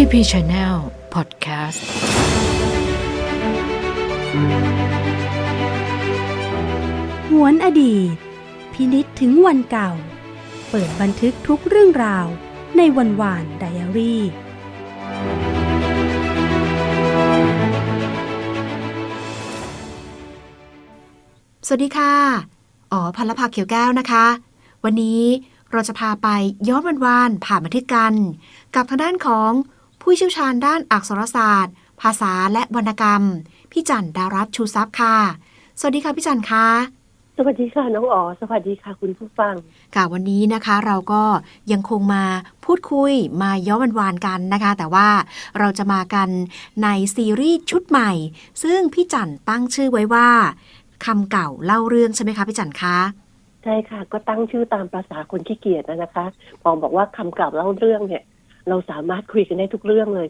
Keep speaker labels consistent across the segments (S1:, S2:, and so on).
S1: TP Channel Podcast
S2: หวนอดีต พินิษถึงวันเก่า เปิดบันทึกทุกเรื่องราวในวันวานไดอารี่
S3: สวัสดีค่ะ อ๋อพันละภาเขียวแก้วนะคะ วันนี้เราจะพาไปย้อนวันวานผ่านบันทึกกัน กับทางด้านของ ผู้เชี่ยวชาญด้านอักษรศาสตร์ ภาษาและวรรณกรรม พี่จันดารัตน์ชูทรัพย์ค่ะ สวัสดีค่ะพี่จันคะ
S4: สวัสดีค่ะน้องอ๋อสวัสดีค่ะคุณผู้ฟัง
S3: ค่ะวันนี้นะคะเราก็ยังคงมาพูดคุยมาย้อนวันวานกันนะคะ แต่ว่าเราจะมากันในซีรีส์ชุดใหม่ ซึ่งพี่จันตั้งชื่อไว้ว่าคำเก่าเล่าเรื่องใช่ไหมคะพี่จันคะ
S4: ใช่ค่ะ ก็ตั้งชื่อตามภาษาคนขี้เกียจนะนะคะพอบอกว่าคำกล่าวเล่าเรื่องเนี่ย เราสามารถคุยกันได้ทุกเรื่องเลย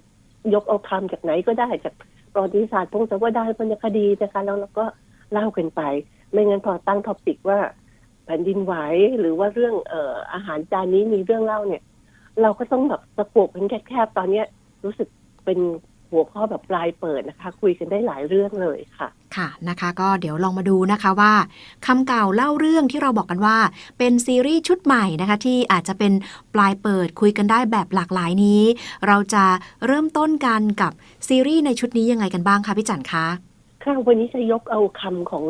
S4: ยกเอาคำจากไหนก็ได้จากประวัติศาสตร์พงศาวดารวรรณคดีนะคะแล้วเราก็เล่ากันไป ไม่งั้นพอตั้งท็อปิกว่าแผ่นดินไหวหรือว่าเรื่องเอ่ออาหารจานนี้มีเรื่องเล่าเนี่ย เราก็ต้องแบบสะโกบกันแคบๆตอนเนี้ยรู้สึกเป็น หัวข้อแบบปลายเปิดนะคะ คุยกันได้หลายเรื่องเลยค่ะ
S3: ค่ะนะคะก็เดี๋ยวลองมาดูนะคะว่าคำเก่าเล่าเรื่องที่เราบอกกันว่า เป็นซีรีส์ชุดใหม่นะคะ ที่อาจจะเป็นปลายเปิดคุยกันได้แบบหลากหลายนี้ เราจะเริ่มต้นกันกับซีรีส์ในชุดนี้ยังไงกันบ้างคะพี่จันคะ
S4: ค่ะวันนี้จะยกเอาคำของ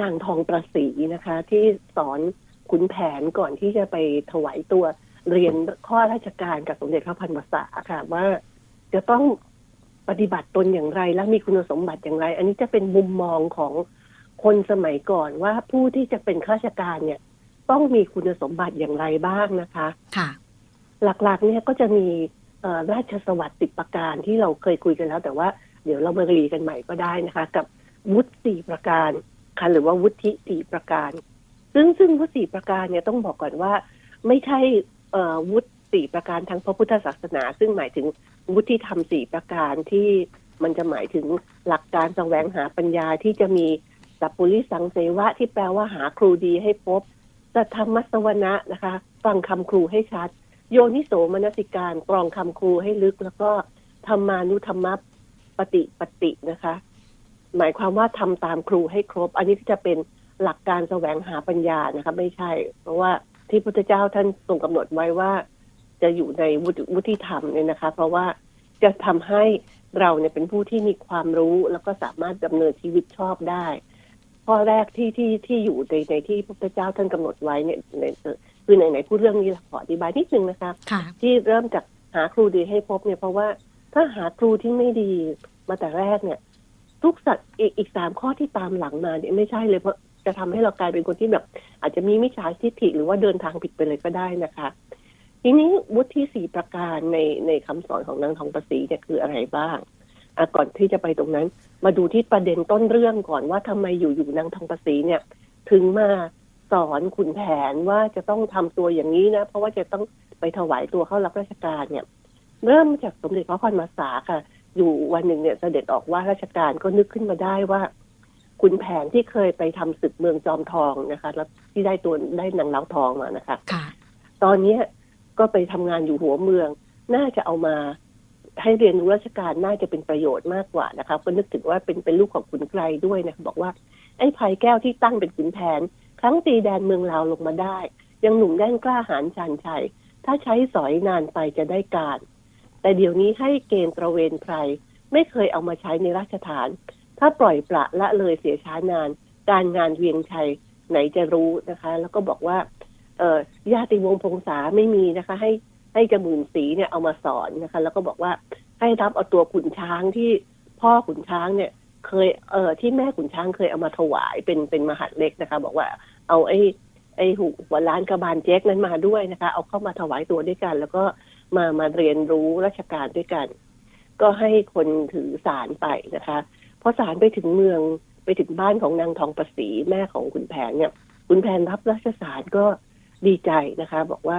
S4: นางทองประสีนะคะ ที่สอนขุนแผนก่อนที่จะไปถวายตัวเรียนข้อราชการกับสมเด็จพระพันวษาค่ะว่าจะต้อง ปฏิบัติตนอย่างไร และมีคุณสมบัติอย่างไร อันนี้จะเป็นมุมมองของคนสมัยก่อนว่าผู้ที่จะเป็นข้าราชการเนี่ย ต้องมีคุณสมบัติอย่างไรบ้างนะคะ
S3: ค่ะ
S4: หลักๆ เนี่ยก็จะมีเอ่อราชสวัสดิ์สิบประการที่เราเคยคุยกันแล้ว แต่ว่าเดี๋ยวเรามารีกันใหม่ก็ได้นะคะ กับวุฒิสี่ประการค่ะหรือว่าวุฒิสี่ประการ ซึ่งซึ่งวุฒิสี่ประการเนี่ยต้องบอกก่อนว่า ไม่ใช่เอ่อวุฒิ สี่ประการทางพระพุทธศาสนา ซึ่งหมายถึงวุฒิธรรมสี่ประการที่มันจะหมายถึงหลักการแสวงหาปัญญาที่จะมีสัพปุริสังเสวะที่แปลว่าหาครูดีให้พบสัทธรรมสวนะนะคะ ฟังคำครูให้ชัด โยนิโสมนสิการกรองคำครูให้ลึก แล้วก็ธรรมานุธรรมปฏิปฏินะคะ หมายความว่าทำตามครูให้ครบ อันนี้จะเป็นหลักการแสวงหาปัญญานะคะ ไม่ใช่ เพราะว่าที่พุทธเจ้าท่านทรงกำหนดไว้ว่า จะอยู่ในวุฒิวุฒิธรรมเนี่ยนะคะ เพราะว่าจะทำให้เราเนี่ยเป็นผู้ที่มีความรู้แล้วก็สามารถดำเนินชีวิตชอบได้ ข้อแรกที่ที่ที่อยู่ในในที่พระพุทธเจ้าท่านกำหนดไว้เนี่ยในคือไหนไหนพูดเรื่องนี้ขออธิบายนิดนึงนะคะ
S3: ค่ะ
S4: ที่เริ่มจากหาครูดีให้พบเนี่ยเพราะว่าถ้าหาครูที่ไม่ดีมาแต่แรกเนี่ย ทุกสัตว์อีกอีกสามข้อที่ตามหลังมาเนี่ยไม่ใช่เลยเพราะจะทำให้เรากลายเป็นคนที่แบบ อาจจะมีมิจฉาทิฏฐิหรือว่าเดินทางผิดไปเลยก็ได้นะคะ ทีนี้วุฒิสี่ประการในในคำสอนของนางทองประสีเนี่ยคืออะไรบ้างอะก่อนที่จะไปตรงนั้น มาดูที่ประเด็นต้นเรื่องก่อนว่าทำไมอยู่ๆนางทองประสีเนี่ย ถึงมาสอนขุนแผนว่าจะต้องทำตัวอย่างนี้นะ เพราะว่าจะต้องไปถวายตัวเข้ารับราชการเนี่ย เริ่มมาจากสมเด็จพระพันวษาค่ะ อยู่วันหนึ่งเนี่ยเสด็จออกว่าราชการก็นึกขึ้นมาได้ว่าขุนแผนที่เคยไปทำศึกเมืองจอมทองนะคะ แล้วที่ได้ตัวได้นางเล้าทองมานะคะ
S3: ค่ะ
S4: ตอนเนี้ย ก็ไปทำงานอยู่หัวเมือง น่าจะเอามาให้เรียนรู้ราชการน่าจะเป็นประโยชน์มากกว่านะคะก็นึกถึงว่าเป็นเป็นลูกของขุนไกรด้วยนะบอกว่าไอ้ภัยแก้วที่ตั้งเป็นขุนแผน ครั้งตีแดนเมืองลาวลงมาได้ ยังหนุ่มแน่นกล้าหาญชันชัย ถ้าใช้สอยนานไปจะได้การ แต่เดี๋ยวนี้ให้เกณฑ์ตระเวนไพรไม่เคยเอามาใช้ในราชฐาน ถ้าปล่อยปละละเลยเสียช้านาน การงานเวียงชัยไหนจะรู้นะคะ แล้วก็บอกว่า เออญาติวงศ์พงษาไม่มีนะคะ ให้ให้จมื่นสีเนี่ยเอามาสอนนะคะ แล้วก็บอกว่าให้รับเอาตัวขุนช้างที่พ่อขุนช้างเนี่ย เคยเอ่อที่แม่ขุนช้างเคยเอามาถวายเป็นเป็นมหัดเล็กนะคะ บอกว่าเอาไอ้ไอ้หูหัวล้านกระบาลแจ็คนั้นมาด้วยนะคะ เอาเข้ามาถวายตัวด้วยกัน แล้วก็มามาเรียนรู้ราชการด้วยกัน ก็ให้คนถือสารไปนะคะพอสารไปถึงเมืองไปถึงบ้านของนางทองประสีแม่ของขุนแผนเนี่ยขุนแผนรับราชสารก็ ดีใจนะคะ บอกว่า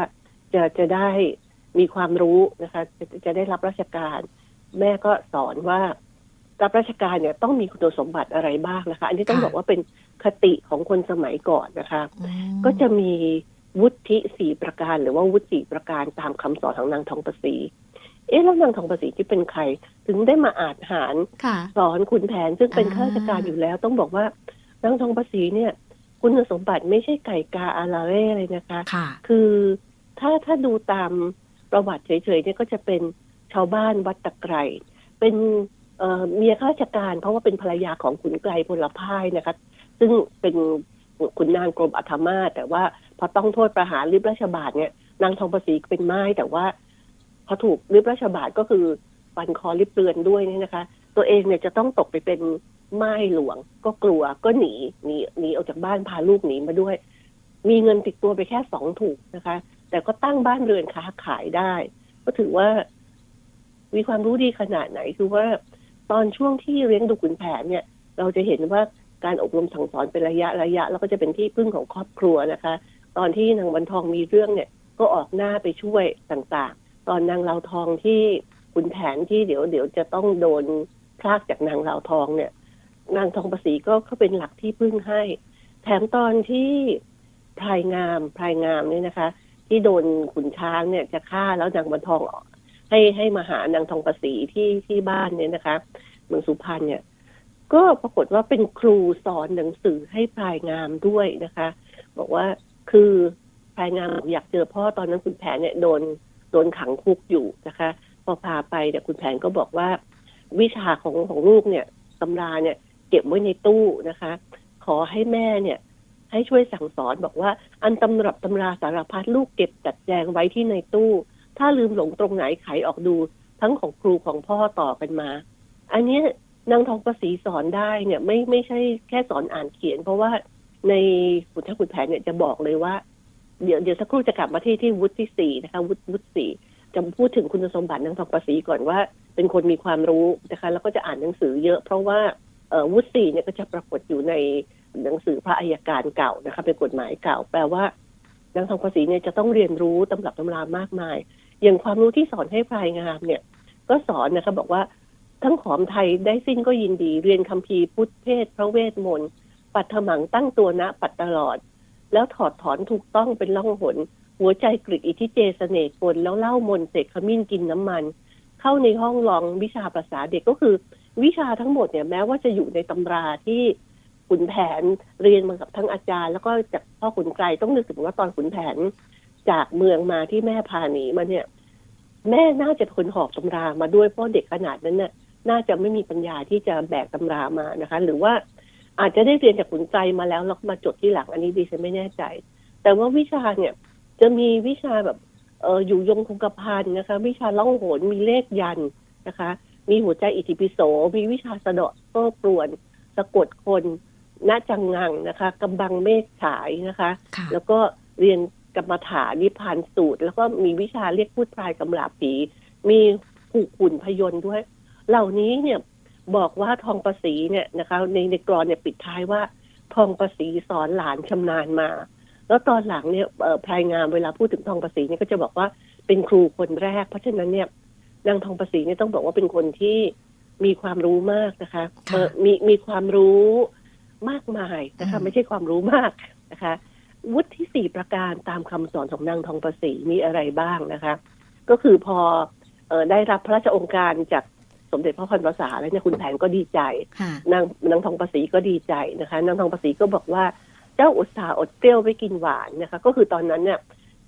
S4: จะจะได้มีความรู้นะคะ จะจะได้รับราชการ แม่ก็สอนว่ารับราชการเนี่ยต้องมีคุณสมบัติอะไรบ้างนะคะ อันนี้ต้อง
S3: ค่ะ
S4: บอกว่าเป็นคติของคนสมัยก่อนนะคะ
S3: อืม
S4: ก็จะมีวุฒิสี่ประการ หรือว่าวุฒิสี่ประการตามคำสอนของนางทองประสีเอ๊ะแล้วนางทองประสีที่เป็นใคร ถึงได้มาอาจหาร
S3: ค่ะ
S4: สอนขุนแผนซึ่งเป็น
S3: อ่า
S4: ข้าราชการอยู่แล้ว ต้องบอกว่านางทองประสีเนี่ย คุณสมบัติไม่ใช่ไก่กาอาราเร่เลยนะคะ
S3: ค่ะ
S4: คือถ้าถ้าดูตามประวัติเฉยๆเนี่ยก็จะเป็นชาวบ้านวัดตะไคร่เป็นเอ่อเมียข้าราชการ เพราะว่าเป็นภรรยาของขุนไกรพลพ่ายนะคะ ซึ่งเป็นขุนนางกรมอัธมาศแต่ว่าพอต้องโทษประหารริบราชบาทเนี่ยนางทองประสีเป็นไม้แต่ว่าพอถูกริบราชบาทก็คือฟันคอริบเปลือนด้วยเนี่ยนะคะ ตัวเองเนี่ยจะต้องตกไปเป็น ไม้หลวง ก็กลัวก็หนีหนีหนีออกจากบ้านพาลูกหนีมาด้วย มีเงินติดตัวไปแค่สองถูกนะคะ แต่ก็ตั้งบ้านเรือนค้าขายได้ ก็ถือว่า มีความรู้ดีขนาดไหนคือว่า ตอนช่วงที่เลี้ยงดูขุนแผนเนี่ย เราจะเห็นว่าการอบรมสั่งสอนเป็นระยะระยะ แล้วก็จะเป็นที่พึ่งของครอบครัวนะคะ ตอนที่นางวันทองมีเรื่องเนี่ย ก็ออกหน้าไปช่วยต่างๆ ตอนนางเลาทองที่ขุนแผนที่เดี๋ยวเดี๋ยวจะต้องโดนพรากจากนางเลาทองเนี่ย นางทองประสีก็เขาเป็นหลักที่พึ่งให้ แถมตอนที่พลายงามพลายงามเนี่ยนะคะ ที่โดนขุนช้างเนี่ยจะฆ่าแล้วนางวันทองออกให้ให้มาหานางทองประสีที่ที่บ้านเนี่ยนะคะเมืองสุพรรณเนี่ย ก็ปรากฏว่าเป็นครูสอนหนังสือให้พลายงามด้วยนะคะ บอกว่าคือพลายงามอยากเจอพ่อตอนนั้นคุณแผนเนี่ยโดนโดนขังคุกอยู่นะคะ พอพาไปเนี่ยคุณแผนก็บอกว่า วิชาของของลูกเนี่ยตำราเนี่ย ก็บไว้ในตู้นะคะ ขอให้แม่เนี่ย ให้ช่วยสั่งสอนบอกว่า อันตำรับตำราสารพัดลูกเก็บจัดแจงไว้ที่ในตู้ ถ้าลืมหลงตรงไหนไขออกดูทั้งของครูของพ่อต่อกันมา อันนี้นางทองประสีสอนได้เนี่ยไม่ไม่ใช่แค่สอนอ่านเขียน เพราะว่าในขุนทัพขุนแผนเนี่ยจะบอกเลยว่า เดี๋ยวเดี๋ยวสักครู่จะกลับมาที่ที่วุฒิที่สี่นะคะ วุฒิวุฒิสี่จะพูดถึงคุณสมบัตินางทองประสีก่อนว่า เป็นคนมีความรู้นะคะ แล้วก็จะอ่านหนังสือเยอะ เพราะว่า วุฒิสี่เนี่ยก็จะปรากฏอยู่ในหนังสือพระอัยการเก่านะคะเป็นกฎหมายเก่า แปลว่านางทองประสีเนี่ยจะต้องเรียนรู้ตำรับตำรามากมาย อย่างความรู้ที่สอนให้พลายงามเนี่ย ก็สอนนะคะบอกว่าทั้งขอมไทยได้สิ้นก็ยินดี เรียนคัมภีร์พุทธเพศพระเวทมนต์ปัดถมังตั้งตัวนะปัดตลอด แล้วถอดถอนถูกต้องเป็นล่องหน หัวใจกริกอิทธิเจเสน่ห์กลแล้วเล่ามนเสกขมิ้นกินน้ำมัน เข้าในห้องลองวิชาภาษาเด็กก็คือ วิชาทั้งหมดเนี่ยแม้ว่าจะอยู่ในตำราที่ขุนแผนเรียนมากับทั้งอาจารย์ แล้วก็จากพ่อขุนไกรต้องนึกถึงว่าตอนขุนแผนจากเมืองมาที่แม่พาหนีมาเนี่ย แม่น่าจะเป็นคนหอบตำรามาด้วยเพราะเด็กขนาดนั้นน่ะน่าจะไม่มีปัญญาที่จะแบกตำรามานะคะ หรือว่าอาจจะได้เรียนจากขุนไกรมาแล้วแล้วมาจดที่หลังอันนี้ดิฉันไม่แน่ใจ แต่ว่าวิชาเนี่ย จะมีวิชาแบบเอออยู่ยงคงกระพันนะคะ วิชาล่องหนมีเลขยันนะคะ มีหัวใจอิติปิโส มีวิชาสะเดาะโต้กรวน สะกดคนณจังงังนะคะกำบังเมฆฉายนะคะ
S3: ค่ะ
S4: แล้วก็เรียนกรรมฐานนิพพานสูตร แล้วก็มีวิชาเรียกพูดพลายกำลาผีมีผูกหุ่นพยนต์ด้วย เหล่านี้เนี่ยบอกว่าทองประสีเนี่ยนะคะในในกรอนเนี่ยปิดท้ายว่า ทองประสีสอนหลานชำนาญมา แล้วตอนหลังเนี่ยเอ่อพลายงามเวลาพูดถึงทองประสีเนี่ยก็จะบอกว่าเป็นครูคนแรก เพราะฉะนั้นเนี่ย นางทองประสีเนี่ยต้องบอกว่าเป็นคนที่มีความรู้มากนะคะ
S3: ค่ะ
S4: เอ่อมีมีความรู้มากมายนะคะ
S3: อืม
S4: ไม่ใช่ความรู้มากนะคะ วุฒิที่สี่ประการตามคำสอนของนางทองประสีมีอะไรบ้างนะคะ ก็คือพอเออได้รับพระราชองค์การจากสมเด็จพระพันวษาแล้วเนี่ยคุณแผนก็ดีใจ
S3: ค่ะ
S4: นางนางทองประสีก็ดีใจนะคะนางทองประสีก็บอกว่าเจ้าอุตสาห์อดเปรี้ยวไปกินหวานนะคะ ก็คือตอนนั้นเนี่ย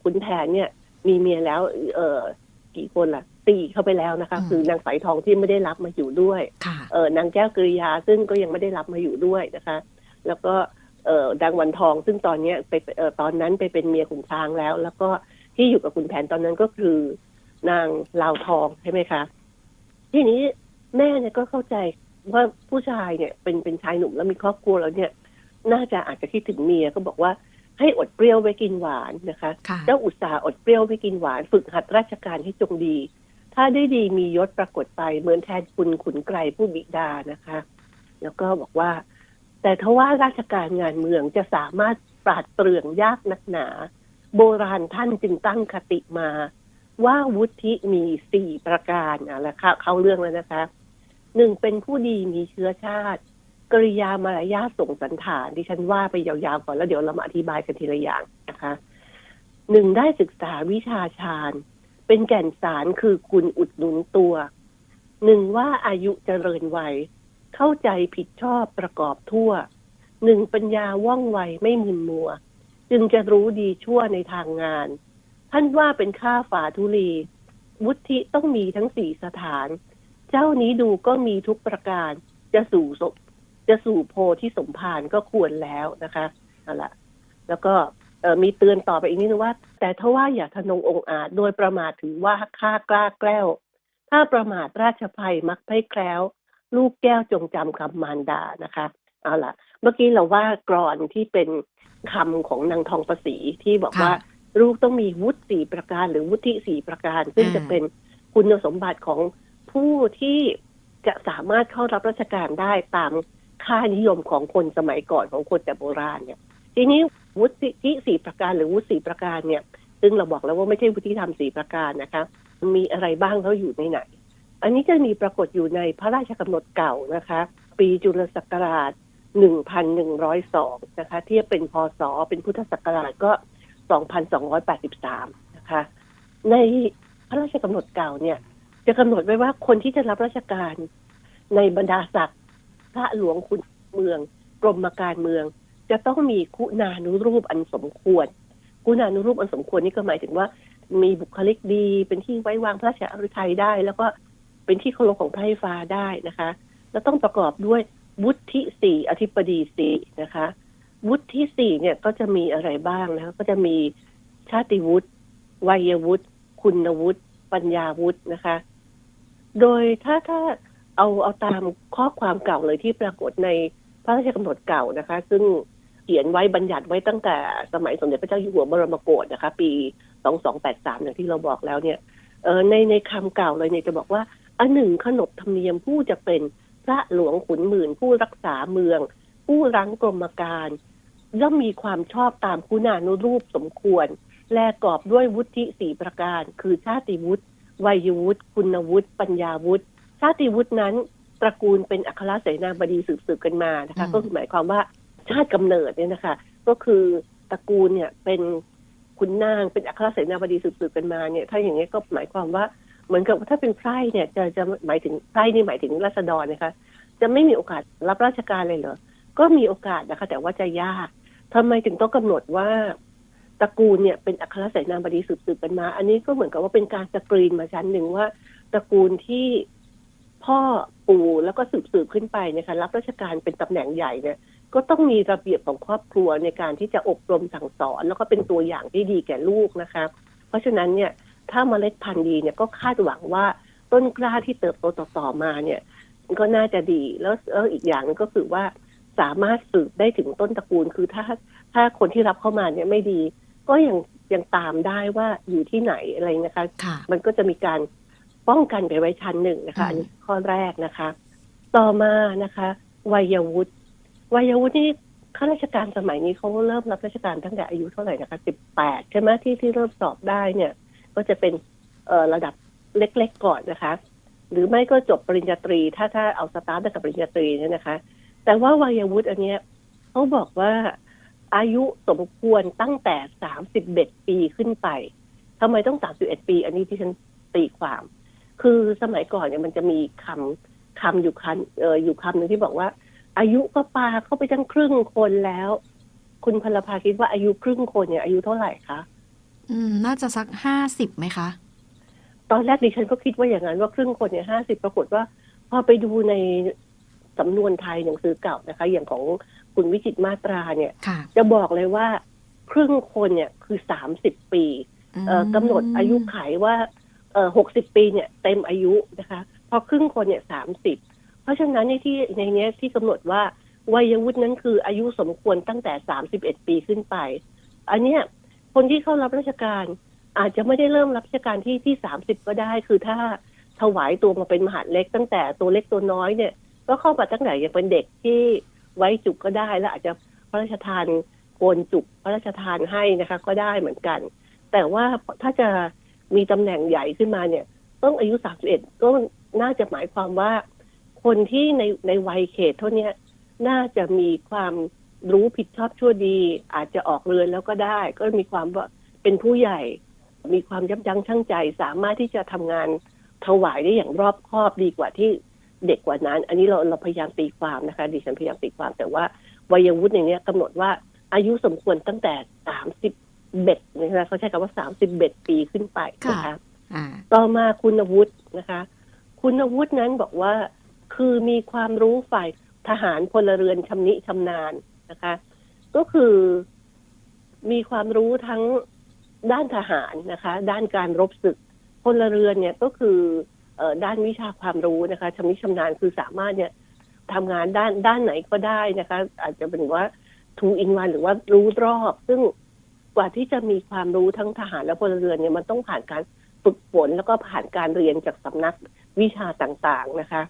S4: คุณแผนเนี่ยมีเมียแล้ว เออ กี่คนล่ะสี่เข้าไปแล้วนะคะ
S3: อืม
S4: คือนางสายทองที่ไม่ได้รับมาอยู่ด้วย
S3: ค่ะ
S4: เออนางแก้วกริยาซึ่งก็ยังไม่ได้รับมาอยู่ด้วยนะคะ แล้วก็เออดังวันทองซึ่งตอนเนี้ยไปเออตอนนั้นไปเป็นเมียขุนช้างแล้ว แล้วก็ที่อยู่กับขุนแผนตอนนั้นก็คือนางลาวทองใช่ไหมคะ ทีนี้แม่เนี่ยก็เข้าใจว่าผู้ชายเนี่ยเป็นเป็นชายหนุ่มแล้วมีครอบครัวแล้วเนี่ย น่าจะอาจจะคิดถึงเมียก็บอกว่า ให้อดเปรี้ยวไว้กินหวานนะคะ
S3: ค่ะ
S4: เจ้าอุตสาห์อดเปรี้ยวไปกินหวาน ฝึกหัดราชการให้จงดี ถ้าได้ดีมียศปรากฏไปเหมือนแทนคุณขุนไกรผู้บิดานะคะ แล้วก็บอกว่า แต่ทว่าราชการงานเมืองจะสามารถปราดเปรื่องยากนักหนา โบราณท่านจึงตั้งคติมา ว่าวุฒิมีสี่ประการอะแล้วเข้าเข้าเรื่องแล้วนะคะหนึ่งเป็นผู้ดีมีเชื้อชาติ กริยามารยาทส่งสันฐานที่ฉันว่าไปยาวๆก่อนแล้วเดี๋ยวเรามาอธิบายกันทีละอย่างนะคะหนึ่งได้ศึกษาวิชาฌานเป็นแก่นสารคือคุณอุดหนุนตัวหนึ่งว่าอายุเจริญวัย เข้าใจผิดชอบประกอบทั่วหนึ่งปัญญาว่องไวไม่มึนมัว จึงจะรู้ดีชั่วในทางงาน ท่านว่าเป็นข้าฝาทุลี วุฒิต้องมีทั้งสี่สถาน เจ้านี้ดูก็มีทุกประการจะสู่ส จะสู่โพที่สมภารก็ควรแล้วนะคะนั่นแหละแล้วก็เอ่อมีเตือนต่อไปอีกนิดนึงว่า แต่ถ้าว่าอย่าทะนงองอาจโดยประมาทถือว่าค่ากล้าแกล้ว ถ้าประมาทราชภัยมักไพร่แคล้ว ลูกแก้วจงจำคำมารดานะคะเอาล่ะเมื่อกี้เราว่ากรอนที่เป็นคำของนางทองประสีที่บอก
S3: ค่ะ
S4: ว่าลูกต้องมีวุฒิสี่ประการ หรือวุฒิสี่ประการ ซึ่ง
S3: อ่า
S4: จะเป็นคุณสมบัติของผู้ที่จะสามารถเข้ารับราชการได้ตาม ค่านิยมของคนสมัยก่อนของคนแต่โบราณเนี่ยทีนี้วุฒิสี่ประการหรือวุฒิสี่ประการเนี่ย ซึ่งเราบอกแล้วว่าไม่ใช่วุฒิธรรมสี่ประการนะคะมีอะไรบ้างแล้วอยู่ในไหน อันนี้จะมีปรากฏอยู่ในพระราชกำหนดเก่านะคะ ปีจุลศักราช 1,102 นะคะเทียบเป็นพศเป็นพุทธศักราชก็ 2,283 นะคะ ในพระราชกำหนดเก่าเนี่ย จะกำหนดไว้ว่าคนที่จะรับราชการในบรรดาศักดิ์ พระหลวงคุณเมือง กรมการเมือง จะต้องมีคุณานุรูปอันสมควร คุณานุรูปอันสมควรนี่ก็หมายถึงว่า มีบุคลิกดีเป็นที่ไว้วางพระราชาฤทัยได้ แล้วก็เป็นที่เคารพของพระไฟฟ้าได้นะคะ แล้วต้องประกอบด้วยวุฒิสี่อธิปดีสี่นะคะ วุฒิสี่เนี่ยก็จะมีอะไรบ้างนะคะก็จะมีชาติวุฒิวัยวุฒิคุณวุฒิปัญญาวุฒินะคะ โดยถ้าถ้า เอาเอาตามข้อความเก่าเลยที่ปรากฏในพระราชกำหนดเก่านะคะ ซึ่งเขียนไว้บัญญัติไว้ตั้งแต่สมัยสมเด็จพระเจ้าอยู่หัวบรมโกศนะคะ ปี 2283 อย่างที่เราบอกแล้วเนี่ยเออในในคำเก่าเลยเนี่ยจะบอกว่าอันหนึ่งขนบธรรมเนียมผู้จะเป็นพระหลวงขุนหมื่นผู้รักษาเมือง ผู้รังกรมการย่อมมีความชอบตามคุณานุรูปสมควร และกอบด้วยวุฒิสี่ประการ คือชาติวุฒิวัยวุฒิคุณวุฒิปัญญาวุฒิ ชาติวุฒินั้นตระกูลเป็นอัครเสนาบดีสืบๆกันมานะคะ
S3: อืม
S4: ก็คือหมายความว่าชาติกำเนิดเนี่ยนะคะ ก็คือตระกูลเนี่ยเป็นคุณนางเป็นอัครเสนาบดีสืบๆกันมาเนี่ย ถ้าอย่างนี้ยก็หมายความว่าเหมือนกับว่าถ้าเป็นไพร่เนี่ยจะจะหมายถึงไพร่นี่หมายถึงราษฎรนะคะ จะไม่มีโอกาสรับราชการเลยเหรอก็มีโอกาสนะคะ แต่ว่าจะยากทำไมถึงต้องกำหนดว่าตระกูลเนี่ยเป็นอัครเสนาบดีสืบๆกันมา อันนี้ก็เหมือนกับว่าเป็นการสกรีนมาชั้นหนึ่งว่าตระกูลที่ พ่อปู่แล้วก็สืบสืบๆขึ้นไปนะคะรับราชการเป็นตำแหน่งใหญ่เนี่ยก็ต้องมีระเบียบของครอบครัวในการที่จะอบรมสั่งสอน แล้วก็เป็นตัวอย่างที่ดีแก่ลูกนะคะ เพราะฉะนั้นเนี่ยถ้าเมล็ดพันธุ์ดีเนี่ยก็คาดหวังว่าต้นกล้าที่เติบโตต่อๆมาเนี่ย ก็น่าจะดีแล้วแล้วอีกอย่างหนึงก็คือว่าสามารถสืบได้ถึงต้นตระกูลคือถ้าถ้าคนที่รับเข้ามาเนี่ยไม่ดี ก็ยังยังตามได้ว่าอยู่ที่ไหนอะไรนะคะ
S3: ค่ะ
S4: มันก็จะมีการ ป้องกันไปไว้ชั้นหนึ่งนะคะ
S3: อืม
S4: อันนี้ข้อแรกนะคะ ต่อมานะคะวัยวุฒิวัยวุฒินี่ข้าราชการสมัยนี้เขาเริ่มรับราชการตั้งแต่อายุเท่าไหร่นะคะสิบแปดใช่ไหมที่ที่เริ่มสอบได้เนี่ย ก็จะเป็นเอ่อระดับเล็กๆก่อนนะคะ หรือไม่ก็จบปริญญาตรี ถ้าถ้าเอาสตาร์ทตั้งแต่ปริญญาตรีเนี่ยนะคะ แต่ว่าวัยวุฒิอันเนี้ยเขาบอกว่าอายุสมควรตั้งแต่สามสิบเอ็ดปีขึ้นไปทำไมต้องสามสิบเอ็ดปี อันนี้ที่ฉันตีความ คือสมัยก่อนเนี่ยมันจะมีคำคำอยู่คันเอออยู่คำหนึ่งที่บอกว่า อายุก็ปาเข้าไปตั้งครึ่งคนแล้ว คุณพลภาคิดว่าอายุครึ่งคนเนี่ยอายุเท่าไหร่คะ
S3: อืม น่าจะสักห้าสิบไหมคะ
S4: ตอนแรกดิฉันก็คิดว่าอย่างนั้นว่าครึ่งคนเนี่ยห้าสิบปรากฏว่า พอไปดูในสำนวนไทยหนังสือเก่านะคะ อย่างของคุณวิจิตรมาตราเนี่ย
S3: ค่ะ
S4: จะบอกเลยว่า ครึ่งคนเนี่ยคือสามสิบปีเอ่อกำหนดอายุไขว่า เอ่อหกสิบปีเนี่ยเต็มอายุนะคะ พอครึ่งคนเนี่ยสามสิบเพราะฉะนั้นในที่ในเนี้ยที่กำหนดว่าวัยวุฒินั้นคืออายุสมควรตั้งแต่สามสิบเอ็ดปีขึ้นไป อันเนี้ยคนที่เข้ารับราชการอาจจะไม่ได้เริ่มรับราชการที่ที่สามสิบก็ได้ คือถ้าถวายตัวมาเป็นมหาดเล็ก ตั้งแต่ตัวเล็กตัวน้อยเนี่ย ก็เข้ามาตั้งแต่ยังเป็นเด็กที่ไว้จุกก็ได้แล้วอาจจะพระราชทานโกนจุกพระราชทานให้นะคะ ก็ได้เหมือนกัน แต่ว่าถ้าจะ มีตำแหน่งใหญ่ขึ้นมาเนี่ย ต้องอายุสามสิบเอ็ดก็น่าจะหมายความว่า คนที่ในในวัยเขตเท่านี้น่าจะมีความรู้ผิดชอบชั่วดี อาจจะออกเรือนแล้วก็ได้ ก็มีความว่าเป็นผู้ใหญ่ มีความยับยั้งชั่งใจ สามารถที่จะทำงานถวายได้อย่างรอบคอบดีกว่าที่เด็กกว่านั้น อันนี้เราเราพยายามตีความนะคะ ดิฉันพยายามตีความแต่ว่าวัยวุฒิอย่างเนี้ยกำหนดว่าอายุสมควรตั้งแต่สามสิบ เบ็ดนะคะเขาใช้คำว่าสามสิบเบ็ดปีขึ้นไปนะคะ
S3: ค่ะอ่า
S4: ต่อมาคุณวุฒินะคะ คุณวุฒินั้นบอกว่าคือมีความรู้ฝ่ายทหารพลเรือนชำนิชำนาญนะคะ ก็คือมีความรู้ทั้งด้านทหารนะคะ ด้านการรบศึกพลเรือนเนี่ยก็คือเอ่อด้านวิชาความรู้นะคะชำนิชำนาญคือสามารถเนี่ยทำงานด้านด้านไหนก็ได้นะคะ อาจจะเป็นว่าทูอินวันหรือว่ารู้รอบ ซึ่ง กว่าที่จะมีความรู้ทั้งทหารและพลเรือนเนี่ยมันต้องผ่านการฝึกฝนแล้วก็ผ่านการเรียนจากสำนักวิชาต่างๆนะคะ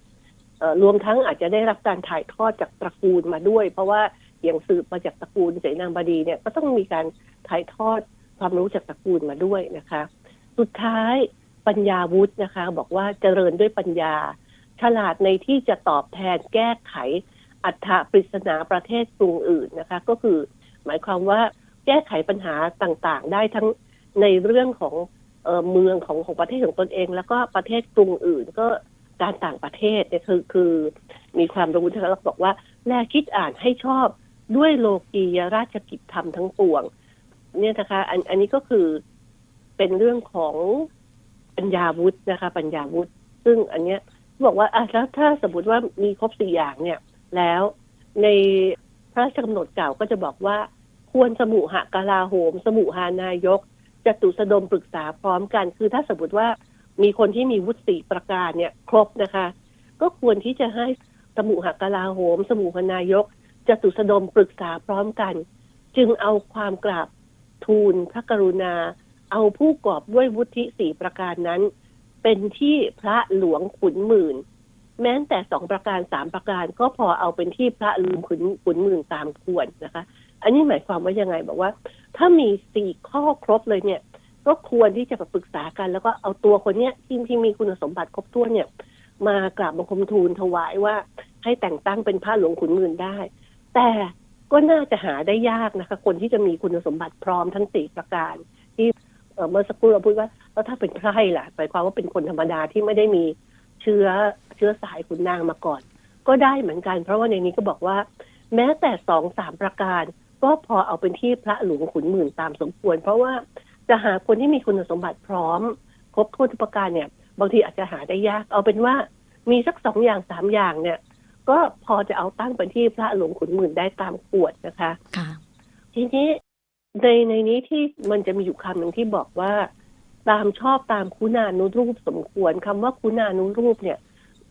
S4: รวมทั้งอาจจะได้รับการถ่ายทอดจากตระกูลมาด้วย เพราะว่าอย่างสืบมาจากตระกูลเสนาบดีเนี่ยก็ต้องมีการถ่ายทอดความรู้จากตระกูลมาด้วยนะคะ สุดท้ายปัญญาวุฒินะคะ บอกว่าเจริญด้วยปัญญา ฉลาดในที่จะตอบแทนแก้ไขอัฏฐปริศนาประเทศกรุงอื่นนะคะ ก็คือ หมายความว่า แก้ไขปัญหาต่างๆ ได้ทั้งในเรื่องของเมืองของของประเทศของตนเอง แล้วก็ประเทศกรุงอื่นก็การต่างประเทศเนี่ยคือคือมีความรู้นะคะแล้วบอกว่าแลคิดอ่านให้ชอบด้วยโลกียราชกิจธรรมทั้งปวง เนี่ยนะคะอันอันนี้ก็คือเป็นเรื่องของปัญญาวุฒินะคะ ปัญญาวุฒิซึ่งอันเนี้ยบอกว่าอะแล้วถ้าสมมติว่ามีครบสี่อย่างเนี่ย แล้วในพระราชกำหนดเก่าก็จะบอกว่า ควรสมุหกาลาโหม สมุหานายกจตุสดมปรึกษาพร้อมกัน คือถ้าสมมติว่ามีคนที่มีวุฒิสีประการเนี่ยครบนะคะ ก็ควรที่จะให้สมุหกลาโหม สมุหนายกจตุสดมปรึกษาพร้อมกัน จึงเอาความกราบทูลพระกรุณา เอาผู้กอบด้วยวุฒิสี่ประการนั้น เป็นที่พระหลวงขุนหมื่น แม้แต่สองประการสามประการก็พอเอาเป็นที่พระลืมขุนขุนหมื่นตามควรนะคะ อันนี้หมายความว่ายังไงบอกว่า ถ้ามีสี่ข้อครบเลยเนี่ย ก็ควรที่จะปรึกษากัน แล้วก็เอาตัวคนเนี้ยที่ที่มีคุณสมบัติครบถ้วนเนี่ย มากราบบังคมทูลถวายว่า ให้แต่งตั้งเป็นพระหลวงขุนหมื่นได้ แต่ก็น่าจะหาได้ยากนะคะ คนที่จะมีคุณสมบัติพร้อมทั้งสี่ประการ ที่เอ่อเมื่อสักครู่เราพูดว่าแล้วถ้าเป็นไพร่ล่ะหมายความว่าเป็นคนธรรมดาที่ไม่ได้มีเชื้อเชื้อสายขุนนางมาก่อน ก็ได้เหมือนกัน เพราะว่าในนี้ก็บอกว่า แม้แต่สองสามประการ ก็พอเอาเป็นที่พระหลวงขุนหมื่นตามสมควร เพราะว่าจะหาคนที่มีคุณสมบัติพร้อม ครบถ้วนทุกประการเนี่ย บางทีอาจจะหาได้ยาก เอาเป็นว่ามีสักสองอย่างสามอย่างเนี่ย ก็พอจะเอาตั้งเป็นที่พระหลวงขุนหมื่นได้ตามขวดนะคะ
S1: ค่ะ
S4: ทีนี้ในในนี้ที่มันจะมีอยู่คำหนึ่งที่บอกว่า ตามชอบตามคุณานุรูปสมควรคำว่าคุณานุรูปเนี่ย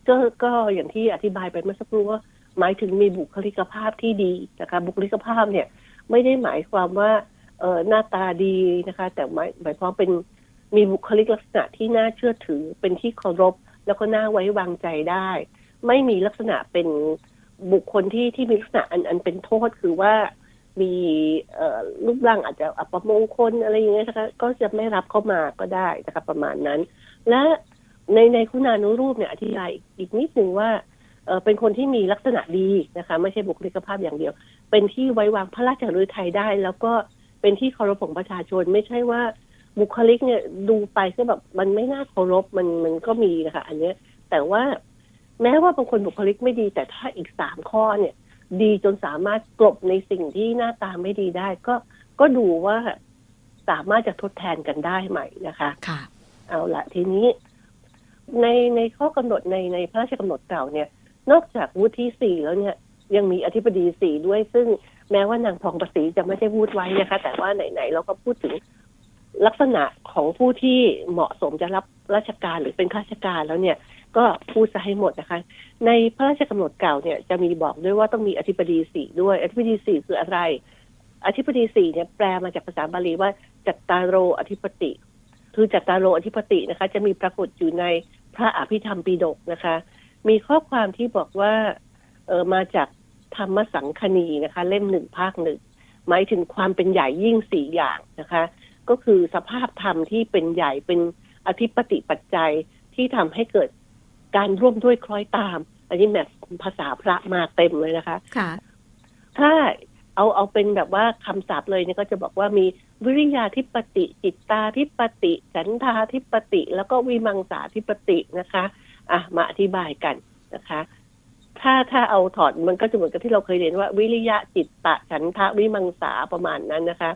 S4: ก็ก็อย่างที่อธิบายไปเมื่อสักครู่ว่าหมายถึงมีบุคลิกภาพที่ดีนะคะบุคลิกภาพเนี่ย ไม่ได้หมายความว่าเออหน้าตาดีนะคะ แต่หมายหมายความเป็นมีบุคลิกลักษณะที่น่าเชื่อถือเป็นที่เคารพ แล้วก็น่าไว้วางใจได้ ไม่มีลักษณะเป็นบุคคลที่ที่มีลักษณะอันอันเป็นโทษคือว่ามีเอรูปร่างอาจจะอัปมงคลอะไรอย่างเงี้ยนะคะก็จะไม่รับเข้ามาก็ได้นะคะประมาณนั้น และในในคุณานุรูปเนี่ยอธิบายอีกอีกนิดหนึ่งว่าเออเป็นคนที่มีลักษณะดีนะคะ ไม่ใช่บุคลิกภาพอย่างเดียว เป็นที่ไว้วางพระราชฤทัยได้ แล้วก็เป็นที่เคารพของประชาชน ไม่ใช่ว่าบุคลิกเนี่ยดูไปก็แบบมันไม่น่าเคารพมันมันก็มีนะคะอันเนี้ย แต่ว่าแม้ว่าบางคนบุคลิกไม่ดี แต่ถ้าอีกสามข้อเนี่ย ดีจนสามารถกลบในสิ่งที่หน้าตาไม่ดีได้ ก็ก็ดูว่าสามารถจะทดแทนกันได้ไหมนะคะ
S1: ค่ะ
S4: เอาละทีนี้ ในในข้อกำหนดในในพระราชกำหนดเก่าเนี่ย นอกจากวุฒิสี่แล้วเนี่ย ยังมีอธิบดีสีด้วย ซึ่งแม้ว่านางพองประสีจะไม่ได้พูดไว้นะคะ แต่ว่าไหนๆเราก็พูดถึงลักษณะของผู้ที่เหมาะสมจะรับราชการหรือเป็นข้าราชการแล้วเนี่ย ก็พูดซะให้หมดนะคะ ในพระราชกำหนดเก่าเนี่ยจะมีบอกด้วยว่าต้องมีอธิบดีสี่ด้วย อธิบดีสี่คืออะไร อธิบดีสี่เนี่ยแปลมาจากภาษาบาลีว่าจัตตารโรอธิปติ คือจัตตารโรอธิปตินะคะ จะมีปรากฏอยู่ในพระอภิธรรมปีดกนะคะ มีข้อความที่บอกว่า เออมาจากธรรมสังคณีนะคะ เล่มหนึ่งภาคหนึ่งหมายถึงความเป็นใหญ่ยิ่งสี่อย่างนะคะ ก็คือสภาพธรรมที่เป็นใหญ่เป็นอธิปติปัจจัยที่ทำให้เกิดการร่วมด้วยคล้อยตาม อันนี้แบบภาษาพระมาเต็มเลยนะคะ
S3: ค่ะ
S4: ถ้าเอาเอาเป็นแบบว่าคำศัพท์เลยเนี่ยก็จะบอกว่ามีวิริยาธิปติ จิตตาธิปติฉันทาธิปติ แล้วก็วิมังสาธิปตินะคะ อะมาอธิบายกันนะคะ ถ้าถ้าเอาถอดมันก็จะเหมือนกับที่เราเคยเรียนว่า วิริยะจิตตะฉันทะวิมังสาประมาณนั้นนะคะ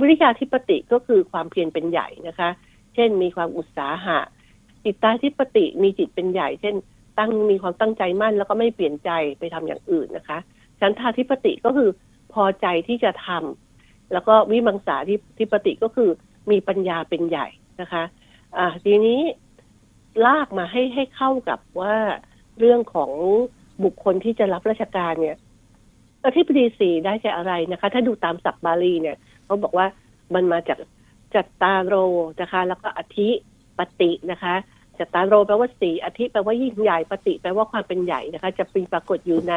S4: วิริยาธิปติก็คือความเพียรเป็นใหญ่นะคะ เช่นมีความอุตสาหะ จิตตาธิปติมีจิตเป็นใหญ่ เช่น ตั้งมีความตั้งใจมั่น แล้วก็ไม่เปลี่ยนใจไปทำอย่างอื่นนะคะฉันทาธิปติก็คือพอใจที่จะทำแล้วก็วิมังสาธิธิปติก็คือมีปัญญาเป็นใหญ่นะคะ อ่าทีนี้ลากมาให้ให้เข้ากับว่าเรื่องของ บุคคลที่จะรับราชการเนี่ยอธิบดีสี่ได้แก่อะไรนะคะ ถ้าดูตามศัพท์บาลีเนี่ยเขาบอกว่ามันมาจากจัตตาโรนะคะ แล้วก็อธิปตินะคะจัตตาโรแปลว่าสี่อธิแปลว่ายิ่งใหญ่ปฏิแปลว่าความเป็นใหญ่นะคะ จะปปรากฏอยู่ใน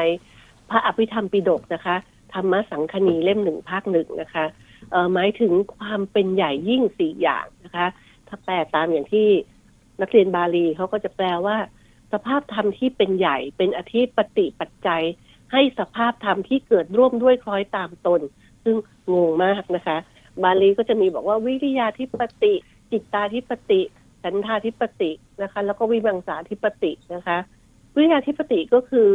S4: พระอภิธรรมปิฎกนะคะธรรมสังคณีเล่มหนึ่งภาคหนึ่งนะคะเอ่อหมายถึงความเป็นใหญ่ยิ่งสี่อย่างนะคะ ถ้าแปลตามอย่างที่นักเรียนบาลีเขาก็จะแปลว่า สภาพธรรมที่เป็นใหญ่ เป็นอธิปติปัจจัย ให้สภาพธรรมที่เกิดร่วมด้วยคล้อยตามตน ซึ่งงงมากนะคะ บาลีก็จะมีบอกว่าวิริยาธิปติ จิตตาธิปติ สันทาธิปตินะคะ แล้วก็วิมังสาธิปตินะคะ วิริยาธิปติก็คือ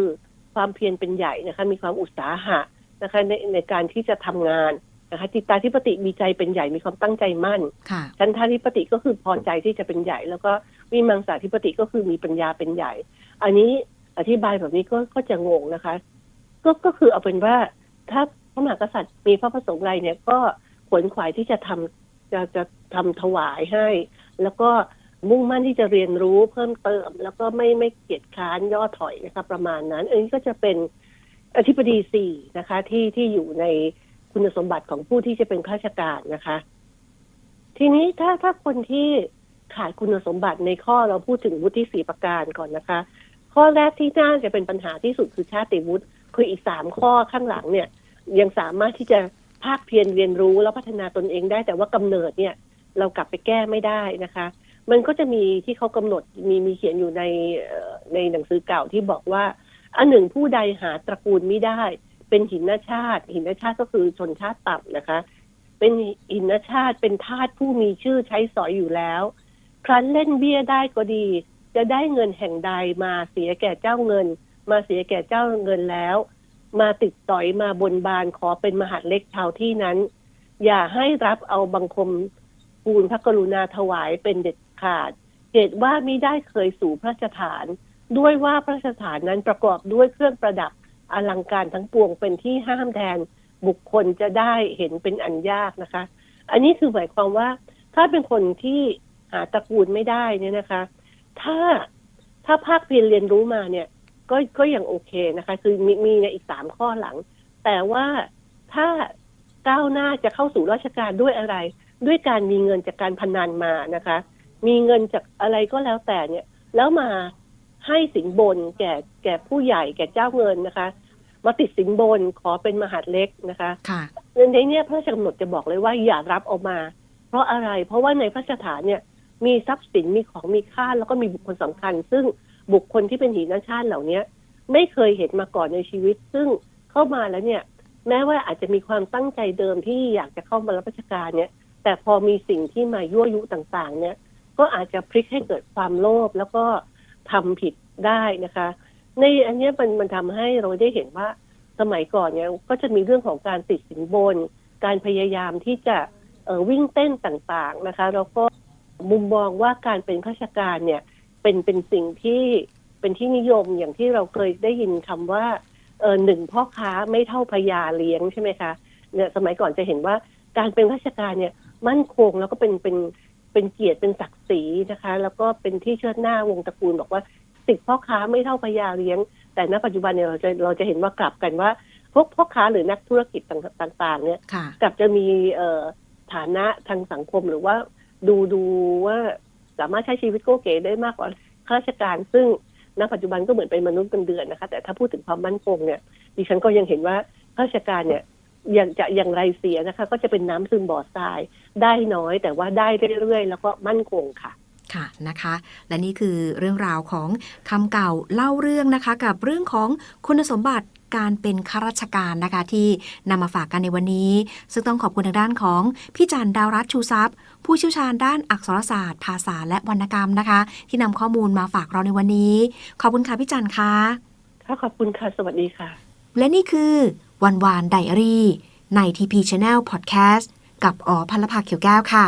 S4: ความเพียรเป็นใหญ่นะคะ มีความอุตสาหะนะคะในในการที่จะทำงานนะคะจิตตาธิปติมีใจเป็นใหญ่มีความตั้งใจมั่น
S3: ค่ะ
S4: ชันทาธิปติก็คือพอใจที่จะเป็นใหญ่ แล้วก็ วิมังสาธิปติก็คือมีปัญญาเป็นใหญ่ อันนี้อธิบายแบบนี้ก็ก็จะงงนะคะ ก็ก็คือเอาเป็นว่าถ้าพระมหากษัตริย์มีพระประสงค์อะไรเนี่ยก็ขวนขวายที่จะทำจะจะทำถวายให้ แล้วก็มุ่งมั่นที่จะเรียนรู้เพิ่มเติม แล้วก็ไม่ไม่เกียจค้านย่อถอยนะคะประมาณนั้นอันนี้ก็จะเป็นอธิบดีสี่นะคะ ที่ที่อยู่ในคุณสมบัติของผู้ที่จะเป็นข้าราชการนะคะ ทีนี้ถ้าถ้าคนที่ ขาดคุณสมบัติในข้อเราพูดถึงวุฒิสี่ประการก่อนนะคะ ข้อแรกที่น่าจะเป็นปัญหาที่สุดคือชาติวุฒิคืออีกสามข้อข้างหลังเนี่ย ยังสามารถที่จะภาคเพียรเรียนรู้แล้วพัฒนาตนเองได้ แต่ว่ากำเนิดเนี่ย เรากลับไปแก้ไม่ได้นะคะ มันก็จะมีที่เขากำหนดมีมีเขียนอยู่ในในหนังสือเก่าที่บอกว่า อันหนึ่งผู้ใดหาตระกูลไม่ได้ เป็นหินชาติ หินชาติก็คือชนชาติต่ำนะคะ เป็นหินชาติเป็นทาสผู้มีชื่อใช้สอยอยู่แล้ว ครั้นเล่นเบี้ยได้ก็ดี จะได้เงินแห่งใดมาเสียแก่เจ้าเงิน มาเสียแก่เจ้าเงินแล้ว มาติดต่อยมาบนบานขอเป็นมหาดเล็กชาวที่นั้น อย่าให้รับเอาบังคมปูนพระกรุณาถวายเป็นเด็ดขาดเหตุว่ามิได้เคยสู่พระราชฐาน ด้วยว่าพระราชฐานนั้นประกอบด้วยเครื่องประดับอลังการทั้งปวงเป็นที่ห้ามแทนบุคคลจะได้เห็นเป็นอันยากนะคะ อันนี้คือหมายความว่า ถ้าเป็นคนที่ หาตระกูลไม่ได้เนี่ยนะคะ ถ้าถ้าภาคเพียรเรียนรู้มาเนี่ย ก็ก็ยังโอเคนะคะ คือมีมีในอีกสามข้อหลัง แต่ว่าถ้าก้าวหน้าจะเข้าสู่ราชการด้วยอะไร ด้วยการมีเงินจากการพนันมานะคะ มีเงินจากอะไรก็แล้วแต่เนี่ย แล้วมาให้สินบนแก่แก่ผู้ใหญ่แก่เจ้าเงินนะคะ มาติดสินบนขอเป็นมหาดเล็กนะคะ
S3: ค่ะ
S4: ในเนี้ยพระราชกำหนดจะบอกเลยว่าอย่ารับเอามา เพราะอะไร เพราะว่าในพระราชฐานเนี่ย มีทรัพย์สินมีของมีค่าแล้วก็มีบุคคลสำคัญ ซึ่งบุคคลที่เป็นหินชาติเหล่าเนี้ย ไม่เคยเห็นมาก่อนในชีวิต ซึ่งเข้ามาแล้วเนี่ย แม้ว่าอาจจะมีความตั้งใจเดิมที่อยากจะเข้ามารับราชการเนี่ย แต่พอมีสิ่งที่มายั่วยุต่างๆ เนี่ย ก็อาจจะพลิกให้เกิดความโลภแล้วก็ทำผิดได้นะคะ ในอันนี้มันมันทำให้เราได้เห็นว่าสมัยก่อนเนี่ยก็จะมีเรื่องของการติดสินบน การพยายามที่จะวิ่งเต้นต่างๆนะคะ แล้วก็ มุมมองว่าการเป็นข้าราชการเนี่ยเป็นเป็นสิ่งที่เป็นที่นิยมอย่างที่เราเคยได้ยินคำว่าเออหนึ่งพ่อค้าไม่เท่าพญาเลี้ยงใช่ไหมคะเนี่ยสมัยก่อนจะเห็นว่าการเป็นข้าราชการเนี่ยมั่นคงแล้วก็เป็นเป็นเป็นเกียรติเป็นศักดิ์ศรีนะคะ แล้วก็เป็นที่เชิดหน้าวงตระกูลบอกว่าสิทธิพ่อค้าไม่เท่าพญาเลี้ยง แต่ณปัจจุบันเนี่ยเราจะเราจะเห็นว่ากลับกันว่าพวกพ่อค้าหรือนักธุรกิจต่างๆเนี่ย
S3: ค่ะ
S4: กลับจะมีเอ่อฐานะทางสังคมหรือว่า ดูดูว่าสามารถใช้ชีวิตโก้เก๋ได้มากกว่าข้าราชการ ซึ่งณปัจจุบันก็เหมือนเป็นมนุษย์เงินเดือนนะคะ แต่ถ้าพูดถึงความมั่นคงเนี่ย ดิฉันก็ยังเห็นว่าข้าราชการเนี่ยยังจะอย่างไรเสียนะคะ ก็จะเป็นน้ำซึมบ่อทราย ได้น้อยแต่ว่าได้เรื่อยๆ แล้วก็มั่นคงค่ะ
S3: ค่ะนะคะ และนี่คือเรื่องราวของคำเก่าเล่าเรื่องนะคะ กับเรื่องของคุณสมบัติ การเป็นข้าราชการนะคะที่นำมาฝากกันในวันนี้ ซึ่งต้องขอบคุณทางด้านของพี่จันดาวรัตน์ชูทรัพย์ ผู้เชี่ยวชาญด้านอักษรศาสตร์ ภาษาและวรรณกรรมนะคะ ที่นำข้อมูลมาฝากเราในวันนี้ ขอบคุณค่ะพี่จันค่ะ
S4: ค่ะขอบคุณค่ะ สวัสดีค่ะ
S3: และนี่คือวันวานไดอารี่ใน TP Channel Podcast กับอ๋อพันลภาเขียวแก้วค่ะ